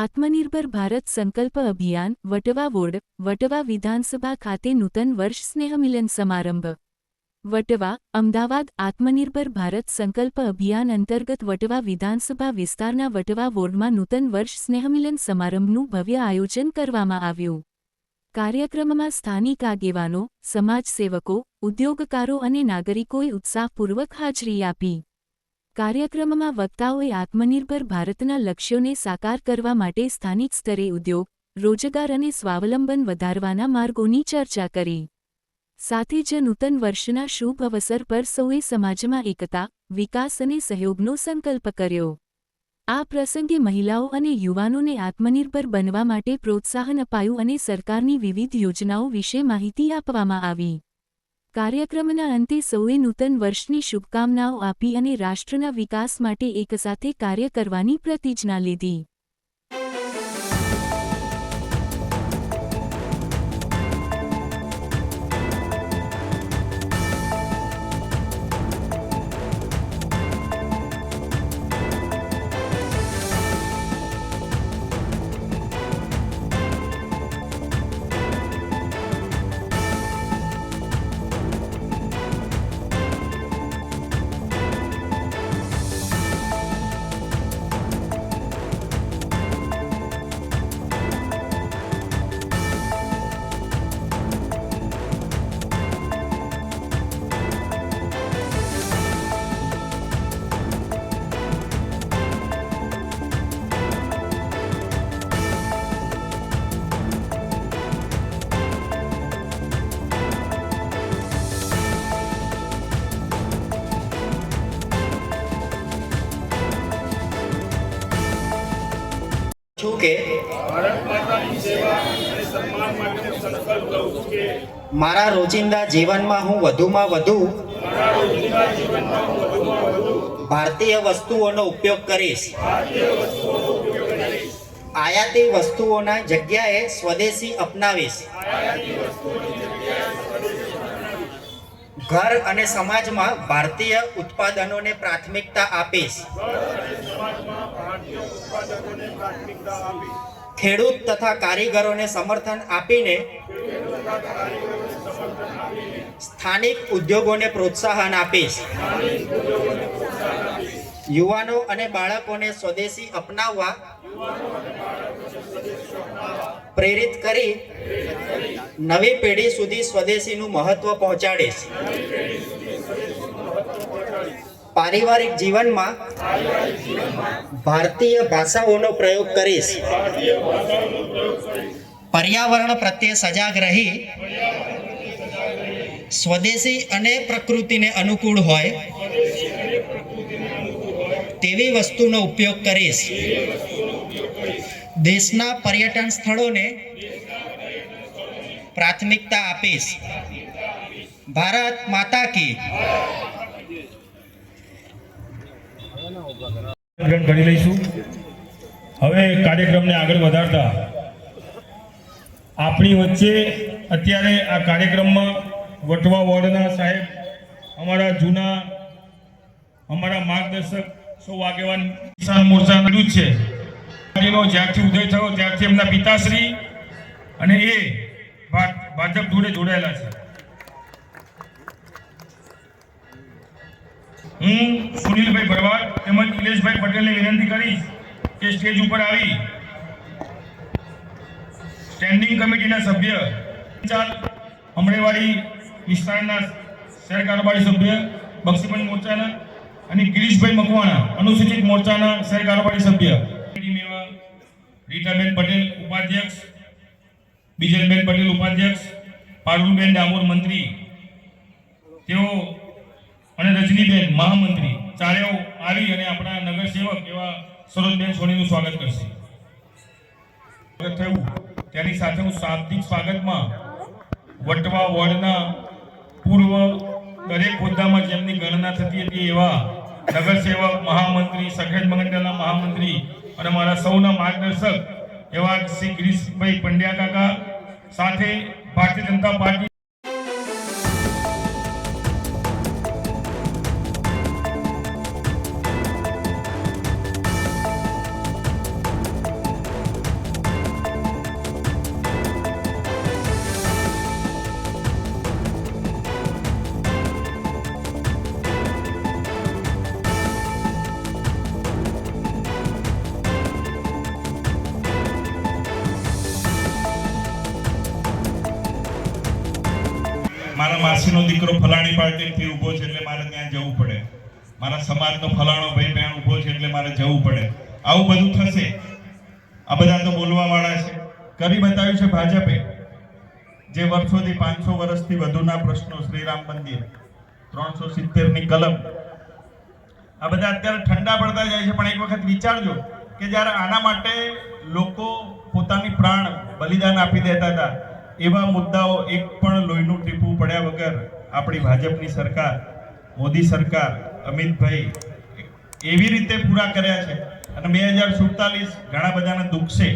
આત્મનિર્ભર ભારત સંકલ્પ અભિયાન, વટવા વોર્ડ વટવા વિધાનસભા ખાતે નૂતન વર્ષ સ્નેહમિલન સમારંભ. વટવા, અમદાવાદ આત્મનિર્ભર ભારત સંકલ્પ અભિયાન અંતર્ગત વટવા વિધાનસભા વિસ્તારના વટવા વોર્ડમાં નૂતન વર્ષ સ્નેહમિલન સમારંભનું ભવ્ય આયોજન કરવામાં આવ્યું. કાર્યક્રમમાં સ્થાનિક આગેવાનો, સમાજસેવકો, ઉદ્યોગકારો અને નાગરિકોએ ઉત્સાહપૂર્વક હાજરી આપી. કાર્યક્રમમાં વક્તાઓએ આત્મનિર્ભર ભારતના લક્ષ્યોને સાકાર કરવા માટે સ્થાનિક સ્તરે ઉદ્યોગ, રોજગાર અને સ્વાવલંબન વધારવાના માર્ગોની ચર્ચા કરી. સાથે જ નૂતન વર્ષના શુભ અવસર પર સૌએ સમાજમાં એકતા, વિકાસ અને સહયોગનો સંકલ્પ કર્યો. આ પ્રસંગે મહિલાઓ અને યુવાનોને આત્મનિર્ભર બનવા માટે પ્રોત્સાહન અપાયું અને સરકારની વિવિધ યોજનાઓ વિશે માહિતી આપવામાં આવી. કાર્યક્રમના અંતે સૌએ નૂતન વર્ષની શુભકામનાઓ આપી અને રાષ્ટ્રના વિકાસ માટે એકસાથે કાર્ય કરવાની પ્રતિજ્ઞા લીધી. કે મારા રોજિંદા જીવનમાં હું વધુમાં વધુ ભારતીય વસ્તુઓનો ઉપયોગ કરીશ. આયાતી વસ્તુઓના જગ્યાએ સ્વદેશી અપનાવીશ. ઘર અને સમાજમાં ભારતીય ઉત્પાદનોને પ્રાથમિકતા આપીશ. ખેડૂત તથા કારીગરોને સમર્થન આપીને સ્થાનિક ઉદ્યોગોને પ્રોત્સાહન આપીશ. યુવાનો અને બાળકોને સ્વદેશી અપનાવવા પ્રેરિત કરી નવી પેઢી સુધી સ્વદેશીનું મહત્વ પહોંચાડીશ. પારિવારિક જીવનમાં ભારતીય ભાષાઓનો પ્રયોગ કરીશ. પર્યાવરણ પ્રત્યે સજાગ રહી, સ્વદેશી અને પ્રકૃતિને અનુકૂળ હોય, તેવી વસ્તુનો ઉપયોગ કરીશ. દેશના પર્યટન સ્થળોને પ્રાથમિકતા આપીશ. ભારત માતા કી. ગ્રહણ કરી લઈશું. હવે કાર્યક્રમને આગળ વધારતા આપણી વચ્ચે અત્યારે આ કાર્યક્રમમાં વટવા વોર્ડના સાહેબ, અમારા જૂના, અમારા માર્ગદર્શક સૌ આગેવાન કિસાન મોરચા ખેડૂત છે. જ્યારથી ઉદય થયો, ત્યારથી એમના પિતાશ્રી અને એ ભાજપ જોડે જોડાયેલા છે. હું સુનિલભાઈ ભરવાડ તેમજ નિલેશભાઈ પટેલને વિનંતી કરીશ કે સ્ટેજ ઉપર આવી. સ્ટેન્ડિંગ કમિટીના સભ્ય અમરેવાડી વિસ્તારના શહેર કારોબારી સભ્ય બક્ષીપંચ મોરચાના અને ગિરીશભાઈ મકવાણા, અનુસૂચિત મોરચાના શહેર કારોબારી સભ્ય રીટાબેન પટેલ, ઉપાધ્યક્ષ, બીજલબેન પટેલ, ઉપાધ્યક્ષ પારુલબેન ડામોર, મંત્રી. તેઓ અને રજનીબેન, મહામંત્રી, ચારેઓ આવી અને આપણા નગરસેવક એવા સરોજબેન સોનીનું સ્વાગત કરશે. થયું. તેની સાથે હું શાબ્દિક સ્વાગતમાં વટવા વોર્ડના પૂર્વ દરેક હોદ્દામાં જેમની ગણના થતી હતી એવા નગરસેવક મહામંત્રી, સખેડ મંડળના મહામંત્રી અને મારા સૌના માર્ગદર્શક એવા શ્રી ગિરીશભાઈ પંડ્યા કાકા સાથે ભારતીય જનતા પાર્ટી મારા માસીનો દીકરો ફલાણી પાર્ટીથી ઊભો છે એટલે મારે ત્યાં જવું પડે. મારા સમાજનો ફલાણો ભાઈ બહેન ઊભો છે એટલે મારે જવું પડે. આવું બધું થશે. આ બધા તો બોલવાવાળા છે. કરી બતાવ્યું છે ભાજપે. જે વર્ષોથી, પાંચસો વર્ષથી વધુના પ્રશ્નો શ્રીરામ મંદિર, ત્રણસો સિત્તેરની કલમ. આ બધા અત્યારે ઠંડા પડતા જાય છે, પણ એક વખત વિચારજો કે જ્યારે આના માટે લોકો પોતાની પ્રાણ બલિદાન આપી દેતા હતા એવા મુદ્દાઓ એક પણ લોહીનું ટીપું પડ્યા વગર આપણી ભાજપની સરકાર, મોદી સરકાર, અમિતભાઈ એવી રીતે પૂરા કર્યા છે. અને બે હજાર સુડતાલીસ ઘણા બધાને દુખશે.